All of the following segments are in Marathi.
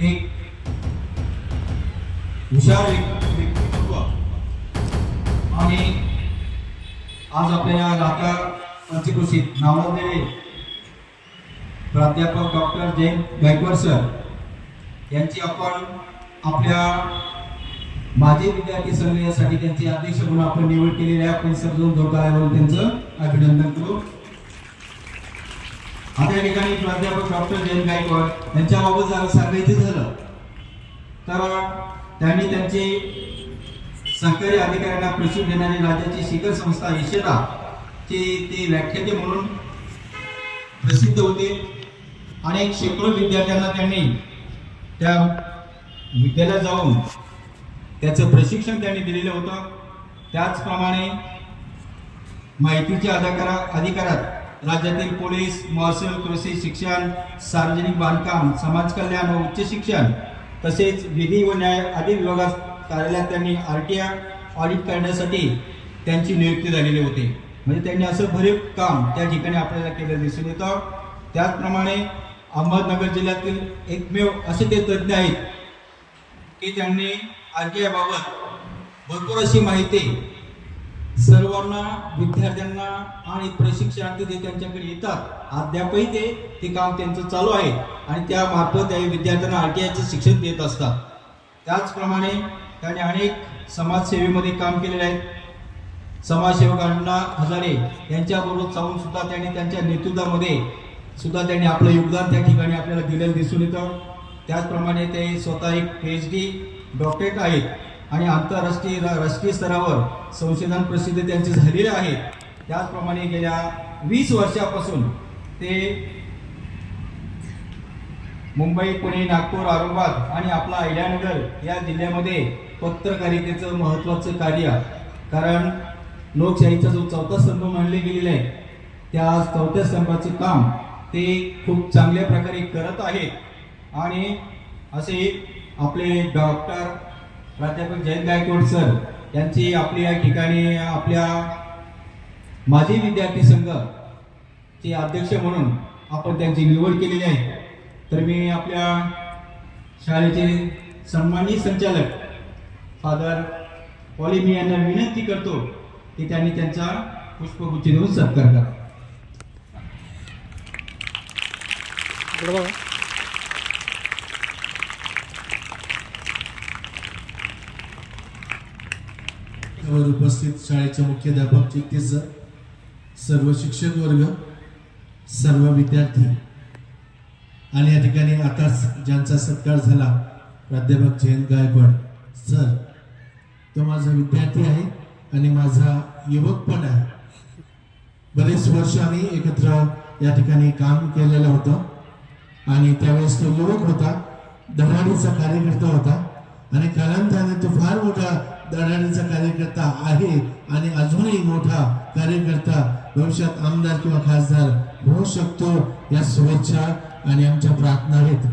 एक हुशार व्यक्तिमत्व आणि आज आपल्या या लाता पंचकृषीत नावाजलेले प्राध्यापक डॉक्टर जयंत गायकवाड सर यांची आपण आपल्या माजी विद्यार्थी संघ यासाठी त्यांचे अध्यक्ष म्हणून आपण निवड केलेली आहे. आपण सर्वजण जोरदार त्यांचं अभिनंदन करू. आता या ठिकाणी प्राध्यापक डॉक्टर जयंत गायकवाड यांच्याबाबत जर सांगायचं झालं तर त्यांनी त्यांचे सरकारी अधिकाऱ्यांना प्रशिक्षण देणारी राज्याची शिखर संस्था यशदा चे ते व्याख्याते म्हणून प्रसिद्ध होते. अनेक शेकडो विद्यार्थ्यांना त्यांनी त्या विद्यालयात जाऊन त्याचं प्रशिक्षण त्यांनी दिलेलं होतं. त्याचप्रमाणे माहितीच्या अधिकारा अधिकारात राज्यातील पोलीस महसूल कृषी शिक्षण सार्वजनिक बांधकाम समाज कल्याण व उच्च शिक्षण तसेच विधी व न्याय आदी विभागात कार्यालयात त्यांनी आर टी आय ऑडिट करण्यासाठी त्यांची नियुक्ती झालेली होती. म्हणजे त्यांनी असं भरीव काम त्या ठिकाणी आपल्याला केलं दिसून येतं. त्याचप्रमाणे अहमदनगर जिल्ह्यातील एकमेव असे ते तज्ज्ञ आहेत की त्यांनी आर टी आयबाबत भरपूर अशी माहिती सर्वांना विद्यार्थ्यांना आणि प्रशिक्षणार्थी ते त्यांच्याकडे येतात अद्यापही ते ते काम त्यांचं चालू आहे. आणि त्या मार्फत त्या विद्यार्थ्यांना आर टी आयचं शिक्षण देत असतात. त्याचप्रमाणे त्यांनी अनेक समाजसेवेमध्ये काम केलेले आहेत समाजसेवक अण्णा हजारे यांच्याबरोबर जाऊन सुद्धा त्यांनी त्यांच्या नेतृत्वामध्ये सुद्धा त्यांनी आपलं योगदान त्या ठिकाणी आपल्याला दिलेलं दिसून येतं. त्याचप्रमाणे ते स्वतः एक पी एच डी डॉक्टरेट आहेत. आणि आंतरराष्ट्रीय राष्ट्रीय स्तरावर संशोधन प्रसिद्ध त्यांचे झालेले आहे. त्याचप्रमाणे गेल्या वीस वर्षापासून ते मुंबई पुणे नागपूर औरंगाबाद आणि आपला अहिल्यानगर या जिल्ह्यामध्ये पत्रकारितेचं महत्त्वाचं कार्य कारण लोकशाहीचा जो चौथा स्तंभ मानले गेलेला आहे त्या चौथ्या स्तंभाचं काम ते खूप चांगल्या प्रकारे करत आहेत. आणि असे आपले डॉक्टर प्राध्यापक जयंत गायकवाड सर यांची आपली या ठिकाणी आपल्या माजी विद्यार्थी संघ चे अध्यक्ष म्हणून आपण त्यांची निवड केलेली आहे. तर मी आपल्या शाळेचे सन्मानित संचालक फादर पॉलिमी यांना विनंती करतो की त्यांनी त्यांचा पुष्पगुच्छ देऊन सत्कार करा. इकडं उपस्थित शाळेचे मुख्याध्यापक चित्ते सर सर्व शिक्षक वर्ग सर्व विद्यार्थी. आणि या ठिकाणी आताच ज्यांचा सत्कार झाला प्राध्यापक जयंत गायकवाड सर. तो माझा विद्यार्थी आहे आणि माझा युवक पण आहे. बरेच वर्ष आम्ही एकत्र या ठिकाणी काम केलेलं होतं. आणि त्यावेळेस तो युवक होता धडाडीचा कार्यकर्ता होता. आणि कालांतराने तो फार मोठा धडाडीचा कार्यकर्ता आहे आणि अजूनही मोठा कार्यकर्ता भविष्यात आमदार किंवा खासदार होऊ शकतो या शुभेच्छा आणि आमच्या प्रार्थना आहेत.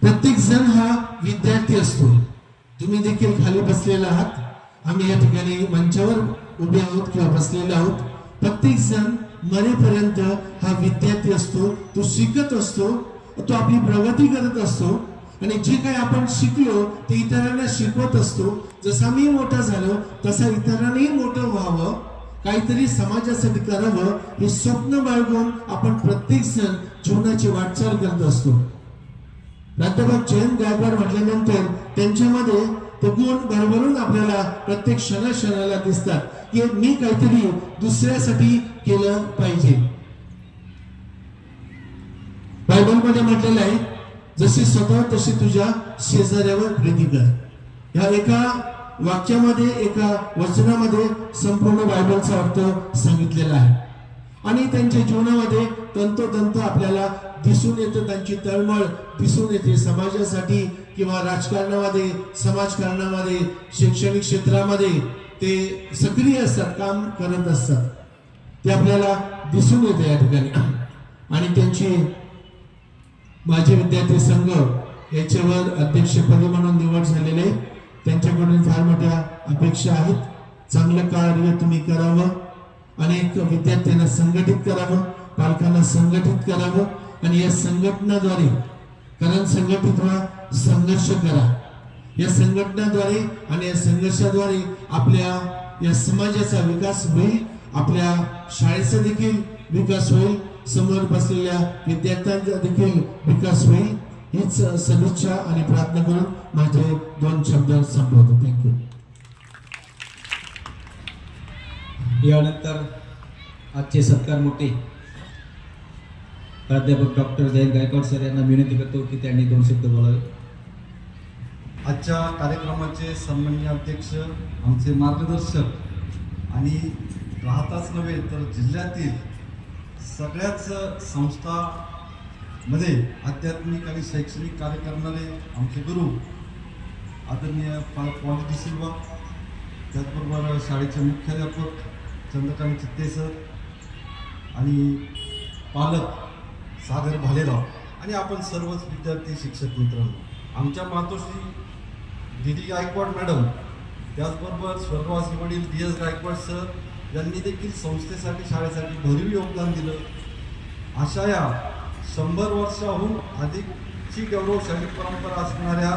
प्रत्येक जण हा विद्यार्थी असतो. तुम्ही देखील खाली बसलेला आहात. आम्ही या ठिकाणी मंचावर उभे आहोत किंवा बसलेले आहोत. प्रत्येक जण मरेपर्यंत हा विद्यार्थी असतो तो शिकत असतो तो आपली प्रगती करत असतो. आणि जे काही आपण शिकलो ते इतरांना शिकवत असतो. जसा मी मोठा झालो तसा इतरांनाही मोठं व्हावं. काहीतरी समाजासाठी करावं. हे स्वप्न बाळगून आपण प्रत्येक सण जीवनाची वाटचाल करत असतो. प्राध्यापक जयंत गायकवाड म्हटल्यानंतर त्यांच्यामध्ये ते गुण भरभरून आपल्याला प्रत्येक क्षणा क्षणाला दिसतात की मी काहीतरी दुसऱ्यासाठी केलं पाहिजे. बायबलमध्ये म्हटलेलं आहे जशी स्वतः तशी तुझ्या शेजाऱ्यावर प्रीती कर या एका वाक्यामध्ये एका वचनामध्ये संपूर्ण बायबलचा अर्थ सांगितलेला आहे. आणि त्यांच्या जीवनामध्ये तंतोतंत आपल्याला दिसून येतं त्यांची तळमळ दिसून येते. समाजासाठी किंवा राजकारणामध्ये समाजकारणामध्ये शैक्षणिक क्षेत्रामध्ये ते सक्रिय असतात काम करत असतात. ते आपल्याला दिसून येते या ठिकाणी. आणि त्यांची माझे विद्यार्थी संघ याच्यावर अध्यक्षपदी म्हणून निवड झालेले त्यांच्याकडून फार मोठ्या अपेक्षा आहेत. चांगलं कार्य तुम्ही करावं अनेक विद्यार्थ्यांना संघटित करावं पालकांना संघटित करावं आणि या संघटनाद्वारे कारण संघटित व्हा संघर्ष करा. या संघटनाद्वारे आणि या संघर्षाद्वारे आपल्या या समाजाचा विकास होईल आपल्या शाळेचा देखील विकास होईल. समोर बसलेल्या विद्यार्थ्यांचा देखील विकास होईल हीच सदिच्छा आणि प्रार्थना करून माझे दोन शब्द संपवतो. थँक्यू यानंतर आजचे सत्कार मोठे. प्राध्यापक डॉक्टर जयंत गायकवाड सर यांना विनंती करतो की त्यांनी दोन शब्द बोलावे. आजच्या कार्यक्रमाचे सन्माननीय अध्यक्ष आमचे मार्गदर्शक आणि राहताच नव्हे तर जिल्ह्यातील सगळ्याच संस्थामध्ये म्हणजे आध्यात्मिक आणि शैक्षणिक कार्य करणारे आमचे गुरु आदरणीय पा पॉली सिल्वा त्याचबरोबर शाळेचे मुख्याध्यापक चंद्रकांत चित्ते सर आणि पालक सागर भालेराव आणि आपण सर्वच विद्यार्थी शिक्षक मित्रांनो. आमच्या मातोश्री दिदी गायकवाड मॅडम त्याचबरोबर स्वर्गवासी वडील डी एस गायकवाड सर यांनी देखील संस्थेसाठी शाळेसाठी भरीव योगदान दिलं. अशा या शंभर वर्षाहून अधिकची गौरवशाली परंपरा असणाऱ्या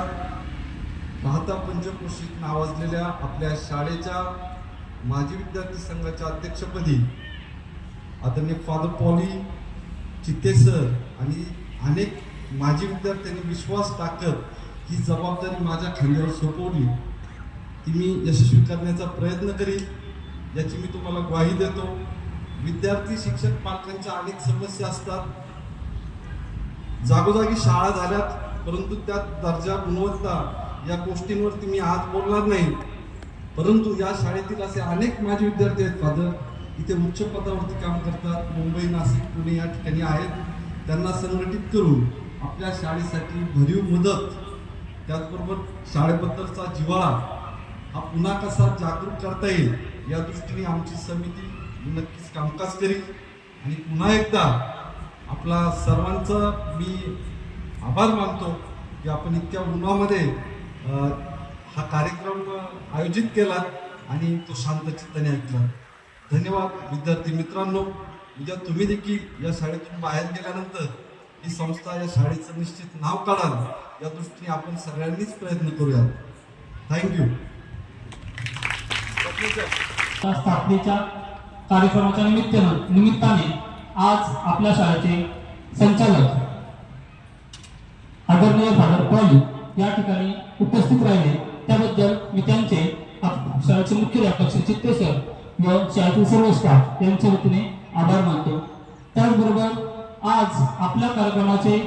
राहता पंचकृषीत नावाजलेल्या आपल्या शाळेच्या माजी विद्यार्थी संघाच्या अध्यक्षपदी आदरणीय फादर पॉली चित्ते सर आणि अनेक माजी विद्यार्थ्यांनी विश्वास टाकत ही जबाबदारी माझ्या खांद्यावर सोपवली. ती मी यशस्वी करण्याचा प्रयत्न करीन. याची मी तुम्हाला ग्वाही देतो. विद्यार्थी शिक्षक पालकांच्या अनेक समस्या असतात. जागोजागी शाळा झाल्यात परंतु त्यात दर्जा गुणवत्ता या गोष्टींवरती मी आज बोलणार नाही. परंतु या शाळेतील असे अनेक माझे विद्यार्थी आहेत फादर. इथे उच्च पदावरती काम करतात. मुंबई नाशिक पुणे या ठिकाणी आहेत. त्यांना संघटित करून आपल्या शाळेसाठी भरीव मदत त्याचबरोबर शाळेबद्दलचा जिव्हाळा हा पुन्हा कसा जागरूक करता येईल या दृष्टीने आमची समिती नक्कीच कामकाज करेल आणि पुन्हा एकदा आपला सर्वांचा मी आभार मानतो की आपण इतक्या उन्हामध्ये हा कार्यक्रम आयोजित केला आणि तो शांत चित्ताने ऐकला. धन्यवाद विद्यार्थी मित्रांनो. उद्या तुम्ही देखील या शाळेतून बाहेर गेल्यानंतर ही संस्था या शाळेचं निश्चित नाव काढाल या दृष्टीने आपण सगळ्यांनीच प्रयत्न करूया थँक्यू स्थापनेच्या कार्यक्रमाच्या निमित्तानं निमित्ताने आज आपल्या शाळेचे संचालक आदरणीय फादर पॉली या ठिकाणी उपस्थित राहिले. त्याबद्दल मी त्यांचे शाळेचे मुख्याध्यापक श्री चित्ते सर व शाळेतील सर्व स्टाफ यांच्या वतीने आभार मानतो. त्याचबरोबर आज आपल्या कार्यक्रमाचे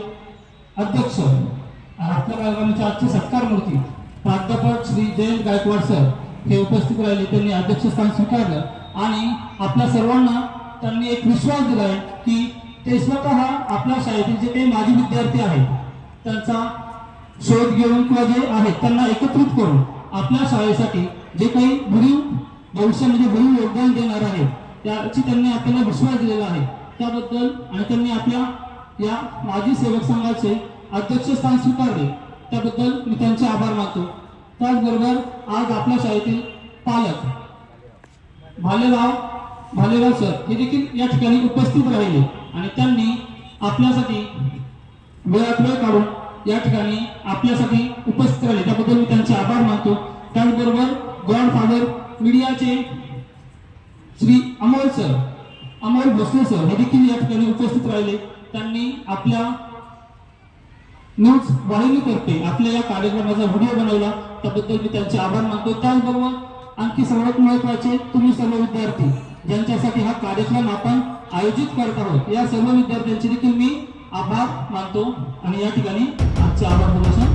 अध्यक्ष आपल्या कार्यक्रमाचे आजचे सत्कार मूर्ती प्राध्यापक श्री जयंत गायकवाड सर हे उपस्थित राहिले त्यांनी अध्यक्षस्थान स्वीकारलं. आणि आपल्या सर्वांना त्यांनी एक विश्वास दिलाय की ते स्वतः आपल्या शाळेतील जे काही माजी विद्यार्थी आहेत त्यांचा शोध घेऊन किंवा जे आहेत त्यांना एकत्रित करून आपल्या शाळेसाठी जे काही भरीव भविष्यामध्ये भरीव योगदान देणार आहे त्याची त्यांनी आपल्याला विश्वास दिलेला आहे. त्याबद्दल आणि त्यांनी आपल्या या माजी सेवक संघाचे अध्यक्षस्थान स्वीकारले. त्याबद्दल मी त्यांचे आभार मानतो. त्याचबरोबर आज आपल्या शाळेतील पालक भालेराव भालेराव सर हे देखील या ठिकाणी उपस्थित राहिले आणि त्यांनी आपल्यासाठी वेळात वेळ काढून या ठिकाणी आपल्यासाठी उपस्थित राहिले. त्याबद्दल मी त्यांचे आभार मानतो. त्याचबरोबर गॉडफादर मीडियाचे श्री अमोल सर अमोल भोसले सर हे देखील या ठिकाणी उपस्थित राहिले. त्यांनी आपल्या न्यूज वाहिनीतर्फे आपल्या या कार्यक्रमाचा व्हिडिओ बनवला. त्याबद्दल मी त्यांचे आभार मानतो. त्याचबरोबर आणखी सर्वात महत्त्वाचे तुम्ही सर्व विद्यार्थी ज्यांच्यासाठी हा कार्यक्रम आपण आयोजित करत आहोत या सर्व विद्यार्थ्यांचे देखील मी आभार मानतो. आणि या ठिकाणी आजचे आभार प्रदर्शन